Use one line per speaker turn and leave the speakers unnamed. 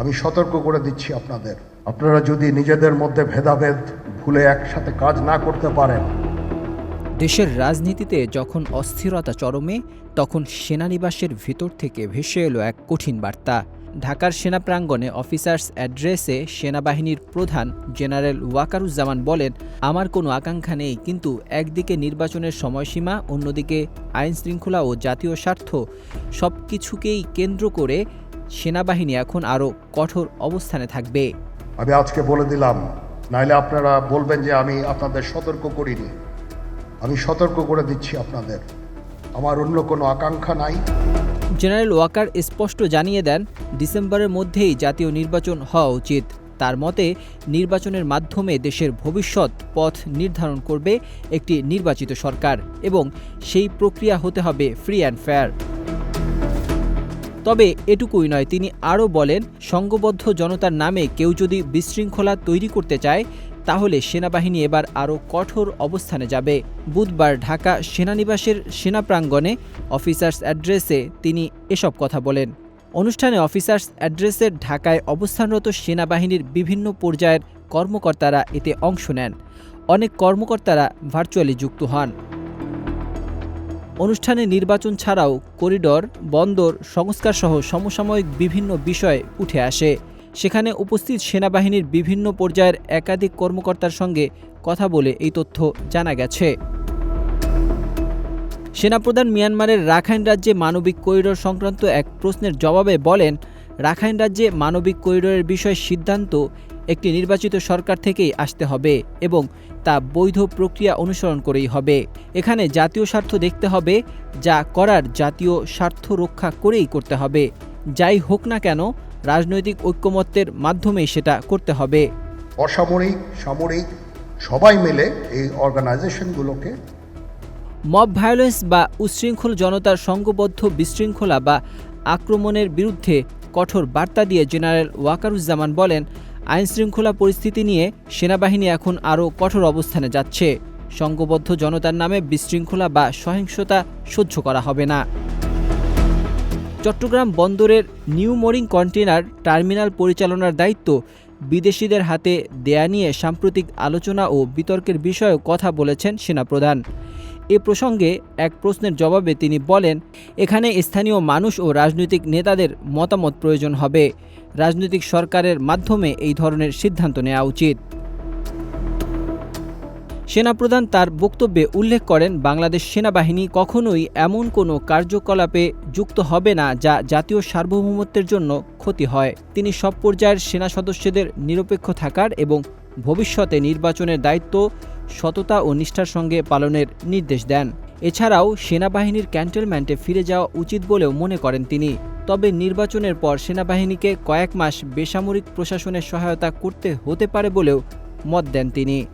আমি সতর্ক করে দিচ্ছি আপনাদের। আপনারা যদি নিজেদের মধ্যে ভেদাভেদ ভুলে একসাথে কাজ না করতে পারেন।
দেশের রাজনীতিতে যখন অস্থিরতা চরমে, তখন সেনানিবাসের ভিতর থেকে ভেসে এলো এক কঠিন বার্তা। ঢাকার সেনা প্রাঙ্গণে অফিসার্স অ্যাড্রেসে সেনাবাহিনীর প্রধান জেনারেল ওয়াকারুজ্জামান বলেন, আমার কোনো আকাঙ্ক্ষা নেই, কিন্তু একদিকে নির্বাচনের সময়সীমা, অন্যদিকে আইন শৃঙ্খলা ও জাতীয় স্বার্থ সব কিছুকেই কেন্দ্র করে সেনাবাহিনী এখন আরও কঠোর অবস্থানে থাকবে।
আমি আজকে বলে দিলাম নাইলে আপনারা বলবেন যে আমি আপনাদের সতর্ক করিনি। আমি সতর্ক করে দিচ্ছি আপনাদের। আমার অন্য কোনো আকাঙ্ক্ষা নাই।
জেনারেল ওয়াকার স্পষ্ট জানিয়ে দেন ডিসেম্বরের মধ্যেই জাতীয় নির্বাচন হওয়া উচিত। তার মতে নির্বাচনের মাধ্যমে দেশের ভবিষ্যৎ পথ নির্ধারণ করবে একটি নির্বাচিত সরকার এবং সেই প্রক্রিয়া হতে হবে ফ্রি অ্যান্ড ফেয়ার তবে এটুকুই নয়, তিনি আরও বলেন সংঘবদ্ধ জনতার নামে কেউ যদি বিশৃঙ্খলা তৈরি করতে চায়, তাহলে সেনাবাহিনী এবার আরও কঠোর অবস্থানে যাবে। বুধবার ঢাকা সেনানিবাসের সেনা প্রাঙ্গণে অফিসার্স অ্যাড্রেসে তিনি এসব কথা বলেন। অনুষ্ঠানে অফিসার্স অ্যাড্রেসের ঢাকায় অবস্থানরত সেনাবাহিনীর বিভিন্ন পর্যায়ের কর্মকর্তারা এতে অংশ নেন। অনেক কর্মকর্তারা ভার্চুয়ালি যুক্ত হন। অনুষ্ঠানে নির্বাচন ছাড়াও করিডর, বন্দর, সংস্কারসহ সমসাময়িক বিভিন্ন বিষয় উঠে আসে। সেখানে উপস্থিত সেনাবাহিনীর বিভিন্ন পর্যায়ের একাধিক কর্মকর্তার সঙ্গে কথা বলে এই তথ্য জানা গেছে। সেনাপ্রধান মিয়ানমারের রাখাইন রাজ্যে মানবিক করিডোর সংক্রান্ত এক প্রশ্নের জবাবে বলেন, রাখাইন রাজ্যে মানবিক করিডোরের বিষয়ে সিদ্ধান্ত একটি নির্বাচিত সরকার থেকেই আসতে হবে এবং তা বৈধ প্রক্রিয়া অনুসরণ করেই হবে। এখানে জাতীয় স্বার্থ দেখতে হবে যা করার জাতীয় স্বার্থ রক্ষা করেই করতে হবে। যাই হোক না কেন রাজনৈতিক ঐক্যমত্যের মাধ্যমেই সেটা করতে হবে।
অসামরিক সামরিক সবাই মিলে এই অর্গানাইজেশনগুলোকে
মব ভায়োলেন্স বা উচ্ছৃঙ্খল জনতার সংঘবদ্ধ বিশৃঙ্খলা বা আক্রমণের বিরুদ্ধে কঠোর বার্তা দিয়ে জেনারেল ওয়াকারুজ্জামান বলেন আইনশৃঙ্খলা পরিস্থিতি নিয়ে সেনাবাহিনী এখন আরও কঠোর অবস্থানে যাচ্ছে। সংঘবদ্ধ জনতার নামে বিশৃঙ্খলা বা সহিংসতা সহ্য করা হবে না। চট্টগ্রাম বন্দরের নিউ মোরিং কন্টেনার টার্মিনাল পরিচালনার দায়িত্ব বিদেশিদের হাতে দেয়া নিয়ে সাম্প্রতিক আলোচনা ও বিতর্কের বিষয়েও কথা বলেছেন সেনাপ্রধান। এ প্রসঙ্গে এক প্রশ্নের জবাবে তিনি বলেন, এখানে স্থানীয় মানুষ ও রাজনৈতিক নেতাদের মতামত প্রয়োজন হবে। রাজনৈতিক সরকারের মাধ্যমে এই ধরনের সিদ্ধান্ত নেওয়া উচিত। সেনাপ্রধান তার বক্তব্যে উল্লেখ করেন, বাংলাদেশ সেনাবাহিনী কখনোই এমন কোনো কার্যকলাপে যুক্ত হবে না যা জাতীয় সার্বভৌমত্বের জন্য ক্ষতি হয়। তিনি সব পর্যায়ের সেনা সদস্যদের নিরপেক্ষ থাকার এবং ভবিষ্যতে নির্বাচনের দায়িত্ব, সততা ও নিষ্ঠার সঙ্গে পালনের নির্দেশ দেন। এছাড়াও সেনাবাহিনীর ক্যান্টনমেন্টে ফিরে যাওয়া উচিত বলেও মনে করেন তিনি। তবে নির্বাচনের পর সেনাবাহিনীকে কয়েক মাস বেসামরিক প্রশাসনের সহায়তা করতে হতে পারে বলেও মত দেন তিনি।